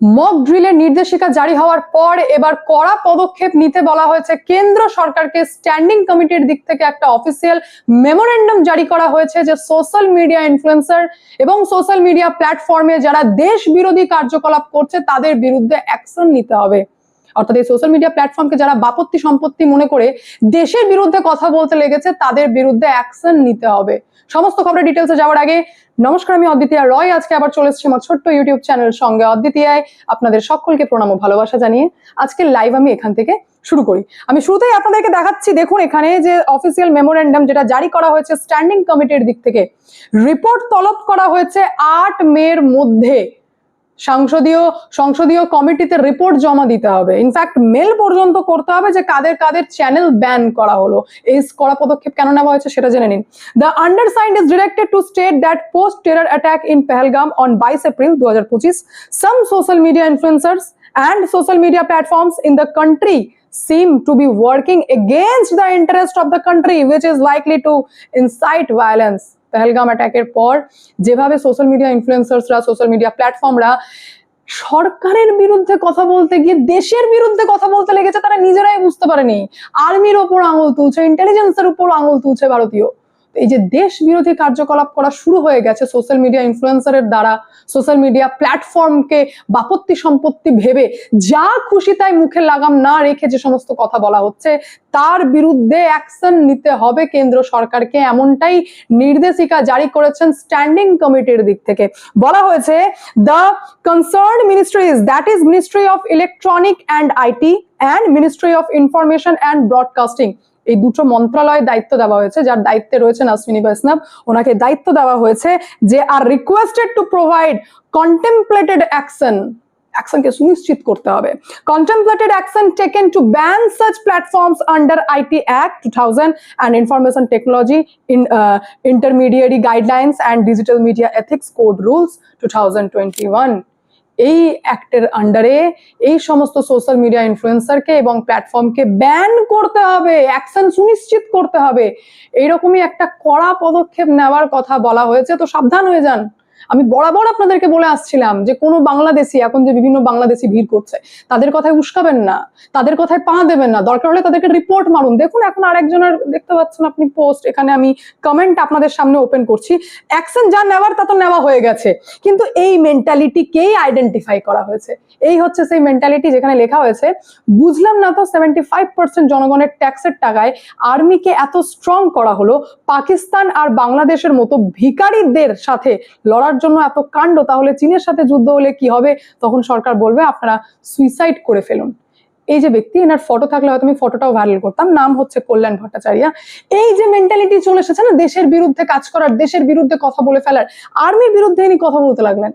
Mock ড্রিলের নির্দেশিকা জারি হওয়ার পর এবার কড়া পদক্ষেপ নিতে বলা হয়েছে। কেন্দ্র সরকারকে স্ট্যান্ডিং কমিটির দিক থেকে একটা অফিসিয়াল মেমোরেন্ডাম জারি করা হয়েছে যে সোশ্যাল মিডিয়া ইনফ্লুয়েন্সার এবং সোশ্যাল মিডিয়া প্ল্যাটফর্মে যারা দেশ বিরোধী কার্যকলাপ করছে, তাদের বিরুদ্ধে অ্যাকশন নিতে হবে। অর্থাৎ এই সোশ্যাল মিডিয়া প্ল্যাটফর্মকে যারা বাপত্তি সম্পত্তি মনে করে দেশের বিরুদ্ধে কথা বলতে লেগেছে, তাদের বিরুদ্ধে অ্যাকশন নিতে হবে। সমস্ত খবরের ডিটেলসে যাওয়ার আগে, নমস্কার, আমি অদ্বিতীয়া রয়। আজকে আবার চলে এসেছি আমার ছোট্ট ইউটিউব চ্যানেল সঙ্গে। অদ্বিতীয়ায় আপনাদের সকলকে প্রণাম ও ভালোবাসা জানিয়ে আজকে লাইভ আমি এখান থেকে শুরু করি। আমি শুরুতেই আপনাদেরকে দেখাচ্ছি, দেখুন এখানে যে অফিসিয়াল মেমোরেন্ডাম যেটা জারি করা হয়েছে স্ট্যান্ডিং কমিটির দিক থেকে। রিপোর্ট তলব করা হয়েছে আট মের মধ্যে। সংসদীয় সংসদীয় কমিটিতে রিপোর্ট জমা দিতে হবে। ইনফ্যাক্ট মেল পর্যন্ত করতে হবে যে কাদের কাদের চ্যানেল ব্যান করা হলো। এই কড়া পদক্ষেপ কেন নেওয়া হয়েছে সেটা জেনে নিন। The undersigned is directed to state that post terror attack in Pahalgam on বাইশ এপ্রিল দু হাজার পঁচিশ some social media influencers and social media platforms in the country seem to be working against the interest of the country, which is likely to incite violence. Pahalgam অ্যাটাকের পর যেভাবে social media ইনফ্লুয়েন্সার্সরা social media প্ল্যাটফর্মরা সরকারের বিরুদ্ধে কথা বলতে গিয়ে দেশের বিরুদ্ধে কথা বলতে লেগেছে, তারা নিজেরাই বুঝতে পারেনি। আর্মির ওপর আঙুল তুলছে ইন্টেলিজেন্সের উপর আঙুল তুলছে ভারতীয়। এই যে দেশ বিরোধী কার্যকলাপ করা শুরু হয়ে গেছে সোশ্যাল মিডিয়া ইনফ্লুয়েন্সারের দ্বারা সোশ্যাল মিডিয়া প্ল্যাটফর্মকে বাপত্তি সম্পত্তি ভেবে যা খুশি তাই মুখে লাগাম না রেখে যে সমস্ত কথা বলা হচ্ছে, তার বিরুদ্ধে অ্যাকশন নিতে হবে কেন্দ্র সরকারকে, এমনটাই নির্দেশিকা জারি করেছেন স্ট্যান্ডিং কমিটির দিক থেকে। বলা হয়েছে the concern ministries that is ministry of electronic and IT and ministry of information and broadcasting এই দুটো মন্ত্রণালয় দায়িত্ব দেওয়া হয়েছে, যার দায়িত্বে রয়েছেন অশ্বিনী বৈষ্ণব। ওনাকে দায়িত্ব দেওয়া হয়েছে যে are requested to provide contemplated action অ্যাকশনকে সুনিশ্চিত করতে হবে। Contemplated action taken to ban such platforms under IT act two thousand and information technology in intermediary guidelines and digital media ethics code rules two thousand twenty one এই অ্যাক্টের আন্ডারে এই সমস্ত social media ইনফ্লুয়েন্সারকে এবং প্ল্যাটফর্মকে ban করতে হবে action সুনিশ্চিত করতে হবে। এইরকমই একটা কড়া পদক্ষেপ নেওয়ার কথা বলা হয়েছে, তো সাবধান হয়ে যান। আমি বরাবর আপনাদেরকে বলে আসছিলাম যে কোনো বাংলাদেশি এখন যে বিভিন্ন বাংলাদেশি ভিড় করছে, তাদের কথায় উস্কাবেন না, তাদের কথায় পা দেবেন না। দরকার হলে তাদেরকে রিপোর্ট মারুন। দেখুন, এখন আরেকজনের দেখতে পাচ্ছেন আপনি পোস্ট এখানে আমি কমেন্ট আপনাদের সামনে ওপেন করছি। অ্যাকশন যা নেওয়ার তা তো নেওয়া হয়ে গেছে। কিন্তু এই মেন্টালিটিকেই আইডেন্টিফাই করা হয়েছে? এই হচ্ছে সেই মেন্টালিটি যেখানে লেখা হয়েছে, বুঝলাম না তো সেভেন্টি ফাইভ পার্সেন্ট জনগণের ট্যাক্সের টাকায় আর্মিকে এত স্ট্রং করা হলো। পাকিস্তান আর বাংলাদেশের মতো ভিকারিদের সাথে লড়ার জন্য এত কাণ্ড, তাহলে চীনের সাথে যুদ্ধ হলে কি হবে? তখন সরকার বলবে, আপনারা সুইসাইড করে ফেলুন। এই যে ব্যক্তি, এনার ফটো থাকলে হয়তো আমি ফটোটাও ভাইরাল করতাম। নাম হচ্ছে কল্যাণ ভট্টাচার্য। এই যে মেন্টালিটি চলে এসেছে না, দেশের বিরুদ্ধে কাজ করার, দেশের বিরুদ্ধে কথা বলে ফেলার আর্মির বিরুদ্ধে ইনি কথা বলতে লাগলেন।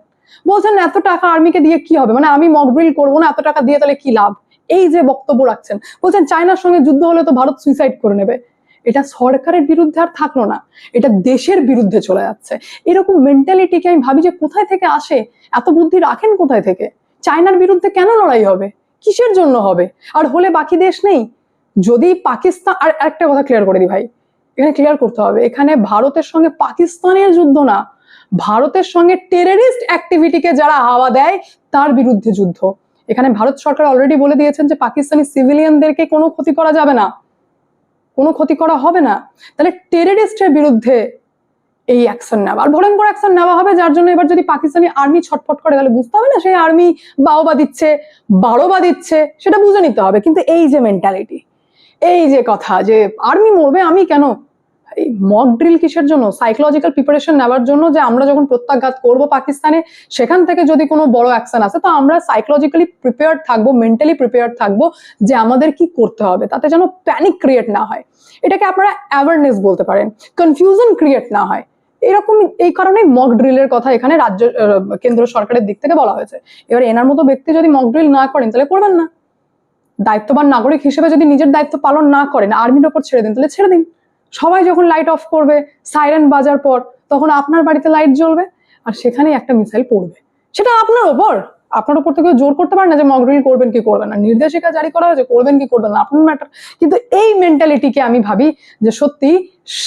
বলছেন এত টাকা আর্মিকে দিয়ে কি হবে? মানে আমি মকড্রিল করব না, এত টাকা দিয়ে তাহলে কি লাভ? এই যে বক্তব্য রাখছেন। বলছেন, চায়নার সঙ্গে যুদ্ধ হলে তো ভারত সুইসাইড করে নেবে। এটা সরকারের বিরুদ্ধে আর থাকল না, এটা দেশের বিরুদ্ধে চলে যাচ্ছে। এরকম মেন্টালিটিকে আমি ভাবি যে কোথায় থেকে আসে? এত বুদ্ধি রাখেন কোথায় থেকে? চায়নার বিরুদ্ধে কেন লড়াই হবে? কিসের জন্য হবে? আর হলে বাকি দেশ নেই? যদি পাকিস্তান, আর একটা কথা ক্লিয়ার করে দিই ভাই, এখানে ক্লিয়ার করতে হবে। এখানে ভারতের সঙ্গে পাকিস্তানের যুদ্ধ না, ভারতের সঙ্গে টেররিস্ট অ্যাক্টিভিটিকে যারা হাওয়া দেয়, তার বিরুদ্ধে যুদ্ধ। এখানে ভারত সরকার অলরেডি বলে দিয়েছেন যে পাকিস্তানি সিভিলিয়ানদেরকে কোনো ক্ষতি করা যাবে না। কোনো ক্ষতি করা হবে না, তাহলে টেররিস্টের বিরুদ্ধে এই অ্যাকশন নেওয়া। আর ভয়ঙ্কর অ্যাকশন নেওয়া হবে, যার জন্য এবার যদি পাকিস্তানি আর্মি ছটফট করে, তাহলে বুঝতে হবে না সেই আর্মি বাওবা দিচ্ছে, বারোবা দিচ্ছে, সেটা বুঝে নিতে হবে। কিন্তু এই যে মেন্টালিটি এই যে কথা যে আর্মি মরবে, আমি কেন এই মক ড্রিল কিসের জন্য? সাইকোলজিক্যাল প্রিপারেশন নেওয়ার জন্য যে আমরা যখন প্রত্যাঘাত করব পাকিস্তানে, সেখান থেকে যদি কোনো বড় অ্যাকশন আসে, তো আমরা সাইকোলজিক্যালি প্রিপেয়ার থাকব মেন্টালি প্রিপেয়ার থাকব যে আমাদের কি করতে হবে, তাতে যেন প্যানিক ক্রিয়েট না হয়। এটাকে আপনারা অ্যাওয়ারনেস বলতে পারেন কনফিউশন ক্রিয়েট না হয়। এরকম এই কারণে মক ড্রিলের কথা এখানে রাজ্য কেন্দ্র সরকারের দিক থেকে বলা হয়েছে। এবার এনার মতো ব্যক্তি যদি মক ড্রিল না করেন, তাহলে করবেন না। দায়িত্ববান নাগরিক হিসেবে যদি নিজের দায়িত্ব পালন না করেন আর্মির ওপর ছেড়ে দিন, তাহলে ছেড়ে দিন। সবাই যখন লাইট অফ করবে সাইরেন বাজার পর, তখন আপনার বাড়িতে লাইট জ্বলবে আর সেখানেই একটা মিসাইল পড়বে। সেটা আপনার ওপর। আপনার উপর থেকে জোর করতে পারেন না যে মক ড্রিল করবেন কি করবেন না। নির্দেশিকা জারি করা হয়েছে, করবেন কি করবেন না। আপনার ম্যাটার কিন্তু এই মেন্টালিটিকে আমি ভাবি যে সত্যি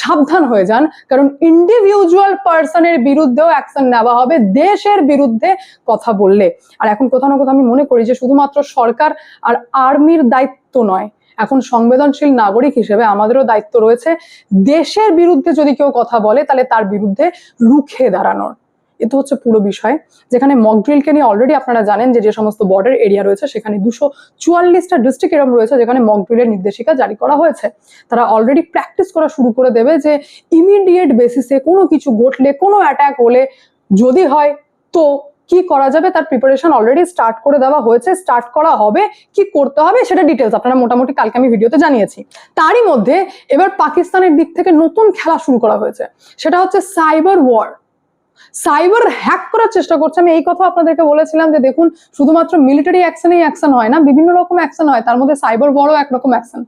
সাবধান হয়ে যান। কারণ ইন্ডিভিজুয়াল পার্সনের বিরুদ্ধেও অ্যাকশন নেওয়া হবে, দেশের বিরুদ্ধে কথা বললে। আর এখন কোথাও না কোথাও আমি মনে করি যে শুধুমাত্র সরকার আর আর্মির দায়িত্ব নয় এখন সংবেদনশীল নাগরিক হিসেবে আমাদেরও দায়িত্ব রয়েছে দেশের বিরুদ্ধে যদি কেউ কথা বলে, তাহলে তার বিরুদ্ধে রুখে দাঁড়ানোর। এ তো হচ্ছে পুরো বিষয়। যেখানে মকড্রিলকে নিয়ে অলরেডি আপনারা জানেন যে যে সমস্ত বর্ডার এরিয়া রয়েছে, সেখানে দুশো চুয়াল্লিশটা ডিস্ট্রিক্ট এরম রয়েছে যেখানে মকড্রিলের নির্দেশিকা জারি করা হয়েছে। তারা অলরেডি প্র্যাকটিস করা শুরু করে দেবে যে ইমিডিয়েট বেসিসে কোনো কিছু ঘটলে, কোনো অ্যাটাক হলে যদি হয়, তো কি করা যাবে তার প্রিপারেশন অলরেডি স্টার্ট করে দেওয়া হয়েছে স্টার্ট করা হবে, কি করতে হবে সেটা ডিটেলস আপনারা মোটামুটি কালকে আমি ভিডিওতে জানিয়েছি। তারই মধ্যে এবার পাকিস্তানের দিক থেকে নতুন খেলা শুরু করা হয়েছে, সেটা হচ্ছে সাইবার ওয়ার সাইবার হ্যাক করার চেষ্টা করছে। আমি এই কথা আপনাদেরকে বলেছিলাম যে দেখুন, শুধুমাত্র মিলিটারি অ্যাকশনেই অ্যাকশন হয় না, বিভিন্ন রকম অ্যাকশন হয়, তার মধ্যে সাইবার বড় একরকম অ্যাকশন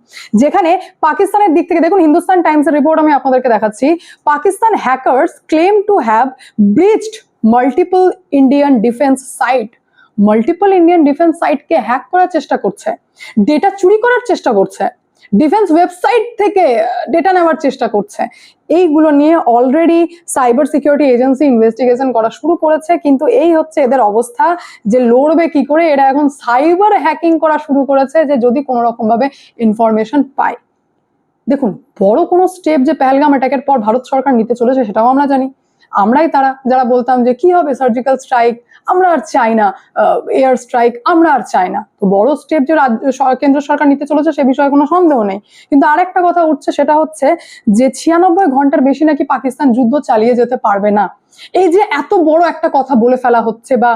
যেখানে পাকিস্তানের দিক থেকে দেখুন, হিন্দুস্তান টাইমসের রিপোর্ট আমি আপনাদেরকে দেখাচ্ছি। Pakistan hackers claim to have breached multiple Indian defence site multiple Indian defence সাইটকে hack করার চেষ্টা করছে ডেটা চুরি করার চেষ্টা করছে ডিফেন্স ওয়েবসাইট থেকে ডেটা নেওয়ার চেষ্টা করছে। এইগুলো নিয়ে already cyber security agency investigation করা শুরু করেছে, কিন্তু এই হচ্ছে এদের অবস্থা যে লড়বে কি করে, এরা এখন সাইবার হ্যাকিং করা শুরু করেছে যে যদি কোনো রকম ভাবে ইনফরমেশন পায়। দেখুন, বড় কোনো স্টেপ যে পেহেলগাম অ্যাটাকের পর ভারত সরকার নিতে চলেছে সেটাও আমরা জানি। আমরাই তারা, যারা বলতাম যে, কি হবে সার্জিক্যাল স্ট্রাইক আমরা আর চাই না এয়ার স্ট্রাইক আমরা আর চাই না। তো বড় স্টেপ যে রাজ্য কেন্দ্র সরকার নিতে চলেছে সে বিষয়ে কোনো সন্দেহ নেই। কিন্তু আরেকটা কথা উঠছে, সেটা হচ্ছে যে, ছিয়ানব্বই ঘণ্টার বেশি নাকি পাকিস্তান যুদ্ধ চালিয়ে যেতে পারবে না। এই যে এত বড় একটা কথা বলে ফেলা হচ্ছে বা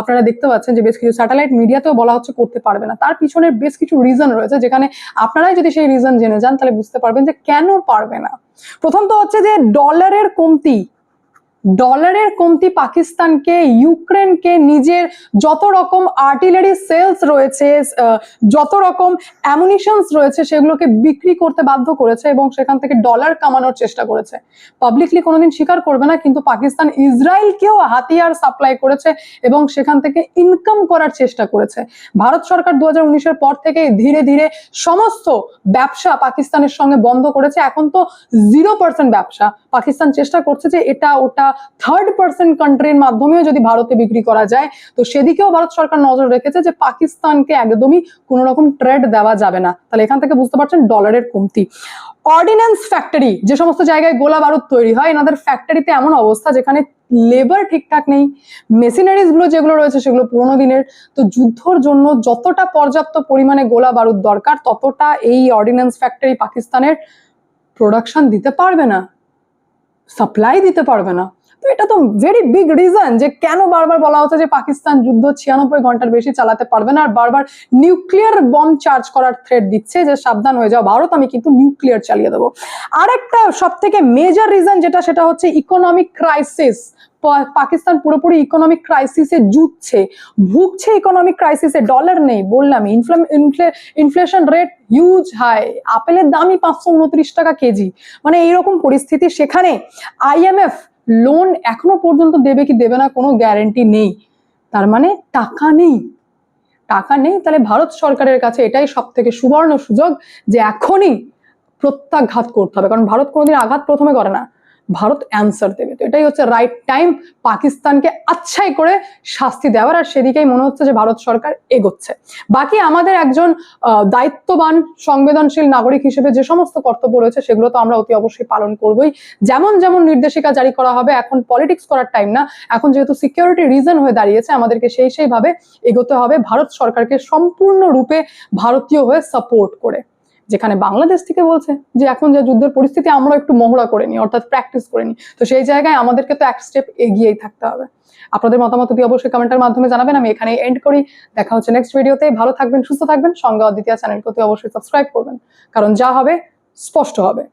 আপনারা দেখতে পাচ্ছেন যে, বেশ কিছু স্যাটেলাইট মিডিয়াতেও বলা হচ্ছে করতে পারবে না। তার পিছনে বেশ কিছু রিজন রয়েছে, যেখানে আপনারাই যদি সেই রিজন জেনে যান, তাহলে বুঝতে পারবেন যে কেন পারবে না। প্রথম তো হচ্ছে যে ডলারের কমতি ডলারের কমতি পাকিস্তানকে, ইউক্রেনকে নিজের যত রকম আর্টিলারি সেলস রয়েছে যত রকম অ্যামুনিশনস রয়েছে, সেগুলোকে বিক্রি করতে বাধ্য করেছে এবং সেখান থেকে ডলার কামানোর চেষ্টা করেছে। পাবলিকলি কোনোদিন স্বীকার করবে না, কিন্তু পাকিস্তান ইসরায়েলকেও হাতিয়ার সাপ্লাই করেছে এবং সেখান থেকে ইনকাম করার চেষ্টা করেছে। ভারত সরকার দু হাজার পর থেকে ধীরে ধীরে সমস্ত ব্যবসা পাকিস্তানের সঙ্গে বন্ধ করেছে। এখন তো জিরো পার্সেন্ট ব্যবসা। পাকিস্তান চেষ্টা করছে যে এটা, ওটা থার্ড পার্সেন্ট কান্ট্রির মাধ্যমেও যদি ভারতে বিক্রি করা যায়, তো সেদিকেও ভারত সরকার নজর রেখেছে যে পাকিস্তানকে একদমই কোনো রকম ট্রেড দেওয়া যাবে না। তাহলে এখান থেকে বুঝতে পারছেন ডলারের কমতি। অর্ডিন্যান্স ফ্যাক্টরি যে সমস্ত জায়গায় গোলা বারুদ তৈরি হয়, এনাদের ফ্যাক্টরিতে এমন অবস্থা যেখানে লেবার ঠিকঠাক নেই মেশিনারিজগুলো যেগুলো রয়েছে সেগুলো পুরোনো দিনের। তো যুদ্ধর জন্য যতটা পর্যাপ্ত পরিমাণে গোলা বারুদ দরকার, ততটা এই অর্ডিন্যান্স ফ্যাক্টরি পাকিস্তানের প্রোডাকশন দিতে পারবে না সাপ্লাই দিতে পারবে না। তো এটা তো ভেরি বিগ রিজন যে কেন বারবার বলা হচ্ছে যে পাকিস্তান যুদ্ধ ছিয়ানব্বই ঘণ্টার বেশি চালাতে পারবে না, আর বারবার নিউক্লিয়ার বম চার্জ করার থ্রেট দিচ্ছে যে সাবধান হয়ে যাও ভারত, আমি কিন্তু নিউক্লিয়ার চালিয়ে দেবো। আরেকটা সব থেকে মেজর রিজন যেটা, সেটা হচ্ছে ইকোনমিক ক্রাইসিস পাকিস্তান পুরোপুরি ইকোনমিক ক্রাইসিসে জুটছে ভুগছে ইকোনমিক ক্রাইসিসে ডলার নেই, বললাম ইনফ্লেশন রেট হিউজ হাই আপেলের দামই পাঁচশো উনত্রিশ টাকা কেজি। মানে এইরকম পরিস্থিতি সেখানে। আইএমএফ লোন এখনও পর্যন্ত দেবে কি দেবে না কোনো গ্যারেন্টি নেই। তার মানে টাকা নেই। টাকা নেই তাহলে ভারত সরকারের কাছে এটাই সব থেকে সুবর্ণ সুযোগ যে এখনই প্রত্যাঘাত করতে হবে। কারণ ভারত কোনোদিন আঘাত প্রথমে করে না। ভারত অ্যান্সার দেবে। তো এটাই হচ্ছে রাইট টাইম পাকিস্তানকে আচ্ছাই করে শাস্তি দেওয়ার আর সেদিকেই মনে হচ্ছে যে ভারত সরকার এগোচ্ছে। বাকি আমাদের একজন দায়িত্ববান, সংবেদনশীল নাগরিক হিসেবে যে সমস্ত কর্তব্য রয়েছে সেগুলো তো আমরা অতি অবশ্যই পালন করবই। যেমন যেমন নির্দেশিকা জারি করা হবে, এখন পলিটিক্স করার টাইম না। এখন যেহেতু সিকিউরিটি রিজন হয়ে দাঁড়িয়েছে, আমাদেরকে সেই সেইভাবে এগোতে হবে। ভারত সরকারকে সম্পূর্ণরূপে ভারতীয় হয়ে সাপোর্ট করে। যেখানে বাংলাদেশ থেকে বলছে যে এখন যা যুদ্ধের পরিস্থিতি, আমরা একটু মহড়া করে নিই, অর্থাৎ প্র্যাকটিস করে নিই। তো সেই জায়গায় আমাদেরকে তো এক স্টেপ এগিয়েই থাকতে হবে। আপনাদের মতামত অতি অবশ্যই কমেন্টের মাধ্যমে জানাবেন। আমি এখানে এন্ড করি। দেখা হচ্ছে নেক্সট ভিডিওতে ভালো থাকবেন, সুস্থ থাকবেন। সঙ্গে অদ্বিতীয় চ্যানেলকে অবশ্যই সাবস্ক্রাইব করবেন। কারণ যা হবে, স্পষ্ট হবে।